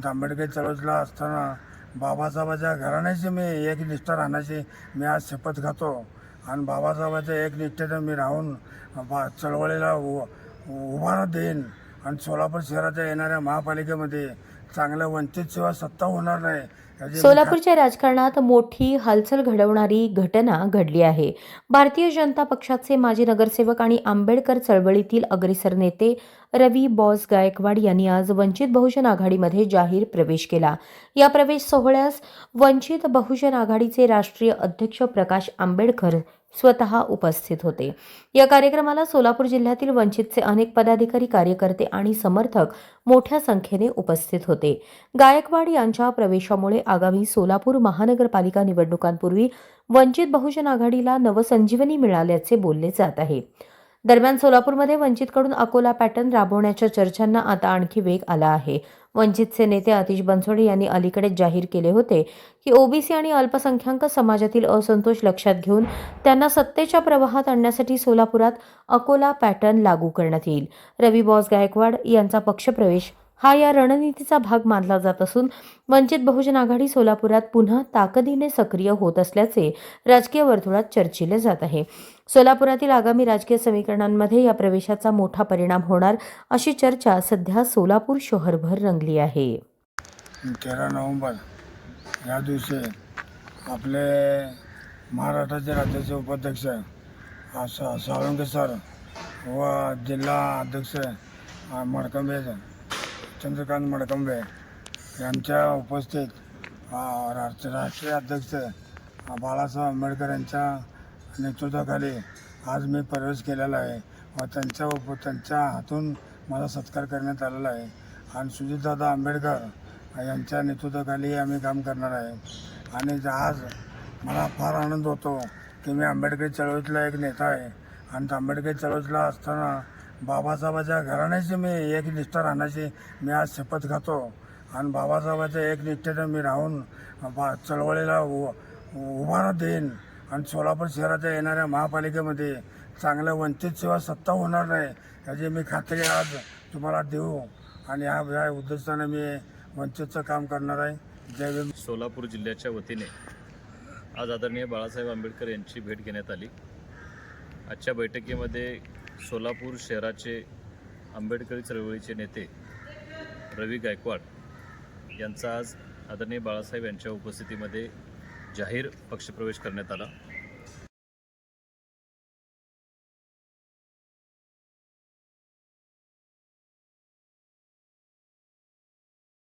आणि आंबेडकर चळवळीला असताना बाबासाहेबाच्या घराण्याची मी एक निष्ठा राहण्याची मी आज शपथ खातो आणि बाबासाहेबाच्या एक निष्ठेनं मी राहून बा चळवळीला उ उभारा देईन आणि सोलापूर शहराच्या येणाऱ्या महापालिकेमध्ये चांगल्या वंचित सेवा सत्ता होणार नाही. सोलापूरच्या राजकारणात मोठी हालचाल घडवणारी घटना घडली आहे. भारतीय जनता पक्षाचे माजी नगरसेवक आणि आंबेडकर चळवळीतील अग्रेसर नेते रवी बॉस गायकवाड यांनी आज वंचित बहुजन आघाडीमध्ये जाहीर प्रवेश केला. या प्रवेश सोहळ्यास वंचित बहुजन आघाडीचे राष्ट्रीय अध्यक्ष प्रकाश आंबेडकर स्वतः उपस्थित होते. या कार्यक्रमाला सोलापूर जिल्ह्यातील वंचितचे अनेक पदाधिकारी कार्यकर्ते आणि समर्थक मोठ्या संख्येने उपस्थित होते. गायकवाड यांच्या प्रवेशामुळे आगामी सोलापूर महानगरपालिका निवडणुकांपूर्वी वंचित बहुजन आघाडीला नवसंजीवनी मिळाल्याचे बोलले जात आहे. दरम्यान सोलापूरमध्ये वंचितकडून अकोला पॅटर्न राबवण्याच्या चर्चांना आता आणखी वेग आला आहे. वंचितचे नेते आतिश बनसोडे यांनी अलीकडेच जाहीर केले होते की ओबीसी आणि अल्पसंख्याक समाजातील असंतोष लक्षात घेऊन त्यांना सत्तेच्या प्रवाहात आणण्यासाठी सोलापुरात अकोला पॅटर्न लागू करण्यात येईल. रवी बॉस गायकवाड यांचा पक्षप्रवेश हा या रणनीतीचा भाग मानला जात असून वंचित बहुजन आघाडी सोलापुरात पुन्हा ताकदीने सक्रिय होत असल्याचे राजकीय वर्तुळात चर्चिले जात आहे. सोलापुरातील आगामी राजकीय समीकरणांमध्ये या प्रवेशाचा मोठा परिणाम होणार अशी चर्चा सध्या सोलापूर शहरभर रंगली आहे. तेरा नोव्हेंबर या दिवशी आपले महाराष्ट्राचे राज्याचे उपाध्यक्ष साळुंके सर व जिल्हा अध्यक्ष मडकंबे चंद्रकांत मडकंबे यांच्या उपस्थित राष्ट्र राष्ट्रीय अध्यक्ष बाळासाहेब आंबेडकर यांच्या नेतृत्वाखाली आज मी प्रवेश केलेला आहे व त्यांच्या उप त्यांच्या हातून माझा सत्कार करण्यात आलेला आहे. आणि सुजितदादा आंबेडकर यांच्या नेतृत्वाखाली आम्ही काम करणार आहे. आणि आज मला फार आनंद होतो की मी आंबेडकर चळवळीतला एक नेता आहे. आणि आंबेडकर चळवळीतला असताना बाबासाहेबाच्या घराण्याची मी एक निष्ठा राहण्याची मी आज शपथ खातो आणि बाबासाहेबाच्या एक निष्ठेनं मी राहून बा चळवळीला उ उभारा देईन. आणि सोलापूर शहराच्या येणाऱ्या महापालिकेमध्ये चांगल्या वंचित सेवा सत्ता होणार नाही याची मी खात्री आज तुम्हाला देऊ. आणि ह्या या उद्देशाने मी वंचितचं काम करणार आहे. जय सोलापूर जिल्ह्याच्या वतीने आज आदरणीय बाळासाहेब आंबेडकर यांची भेट घेण्यात आली. आजच्या बैठकीमध्ये सोलापूर शहराचे आंबेडकरी चळवळीचे नेते रवी गायकवाड यांचा आज आदरणीय बाळासाहेब यांच्या उपस्थितीमध्ये जाहीर पक्षप्रवेश करण्यात आला.